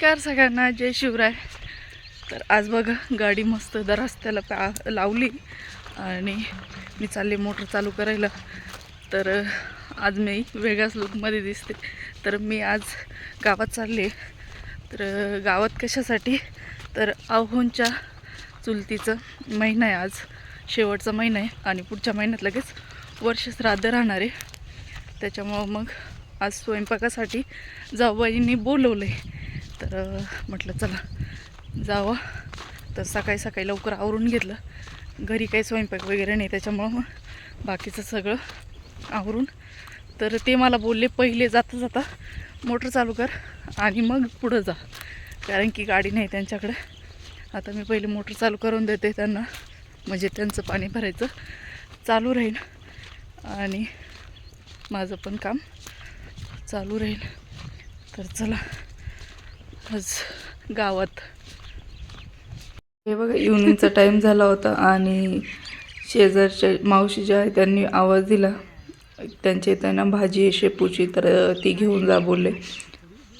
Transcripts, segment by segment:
नमस्कार सगळ्यांना जय शिवराय. तर आज बघा गाडी मस्त दर रस्त्याला पा लावली आणि मी चालले मोटर चालू करायला. तर आज मी वेगळ्याच लुकमध्ये दिसते. तर मी आज गावात चालले तर गावात कशासाठी? तर आव्होंच्या चुलतीचं महिना आहे आज. शेवटचा महिना आहे आणि पुढच्या महिन्यात लगेच वर्ष श्राद्ध राहणार आहे. त्याच्यामुळं मग आज स्वयंपाकासाठी जाऊबाईंनी बोलवलं आहे तर म्हटलं चला जावं. तर सकाळी सकाळी लवकर आवरून घेतलं. घरी काही स्वयंपाक वगैरे नाही त्याच्यामुळं मग बाकीचं सगळं आवरून. तर ते मला बोलले पहिले जाता जाता मोटर चालू कर आणि मग पुढं जा. कारण की गाडी नाही त्यांच्याकडे. आता मी पहिले मोटर चालू करून देते त्यांना. म्हणजे त्यांचं पाणी भरायचं चालू राहील. आणि माझं पण काम चालू राहील. तर चला. आज गावात. हे बघा इव्हनिंगचा टाईम झाला होता आणि शेजारच्या मावशी ज्या आहे त्यांनी आवाज दिला. त्यांच्या त्यांना भाजी आहे शेपूची तर ती घेऊन जा बोलले.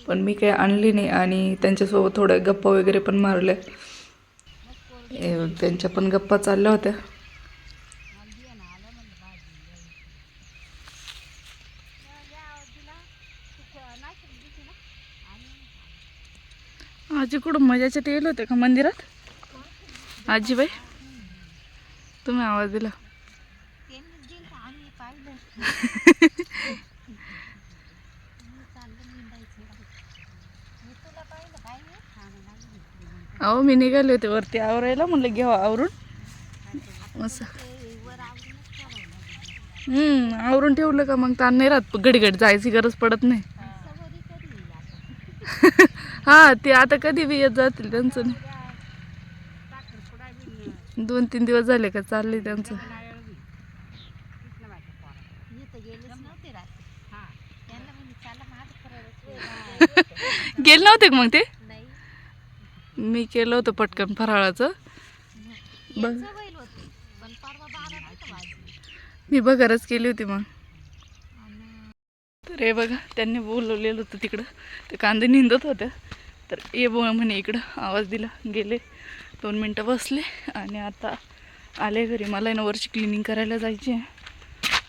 पण मी काही आणली नाही आणि त्यांच्यासोबत थोड्या गप्पा वगैरे पण मारल्या. त्यांच्या पण गप्पा चालल्या होत्या. आजी कुठं मजाच्यात येईल होते का मंदिरात? आजीबाई तुम्ही आवाज दिला. अहो मी निघाले होते वरती आवरायला. म्हणलं घेवा आवरून. असं. हम्म आवरून ठेवलं का मग? ताण नाही राहत. घडी जायची गरज पडत नाही. हा ते आता कधी बी येत जातील त्यांचं. दोन तीन दिवस झाले का चालले त्यांचं. गेले नव्हते का मग ते? मी केलं होतं पटकन फराळाचं. बघ मी बघारच केली होती मग. तर हे बघा त्यांनी बोलवलेलं होतं तिकडं. ते कांदे निंदत होत्या तर ये बो म्हणे इकडं आवाज दिला. गेले दोन मिनटं बसले आणि आता आले घरी. मला ना वरची क्लिनिंग करायला जायची आहे.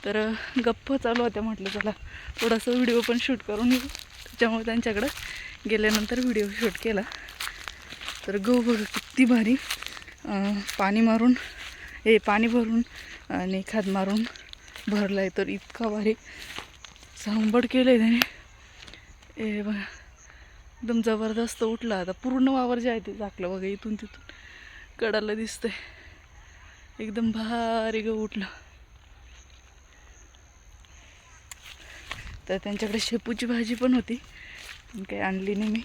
तर गप्प चालू होत्या म्हटलं चला थोडासा व्हिडिओ पण शूट करून येऊ. त्याच्यामुळे त्यांच्याकडं गेल्यानंतर व्हिडिओ शूट केला. तर गहू बघा किती भारी पाणी मारून हे पाणी भरून आणि खाद मारून भरलं आहे तर इतका भारी सांबड केलं आहे त्याने. ए बघा. एकदम जबरदस्त उठला आता. पूर्ण वावर जे आहे ते झाकलं बघा इथून तिथून. कडाला दिसतंय. एकदम भारी गं उठला. तर त्यांच्याकडे शेपूची भाजी पण होती. काही आणली नाही मी.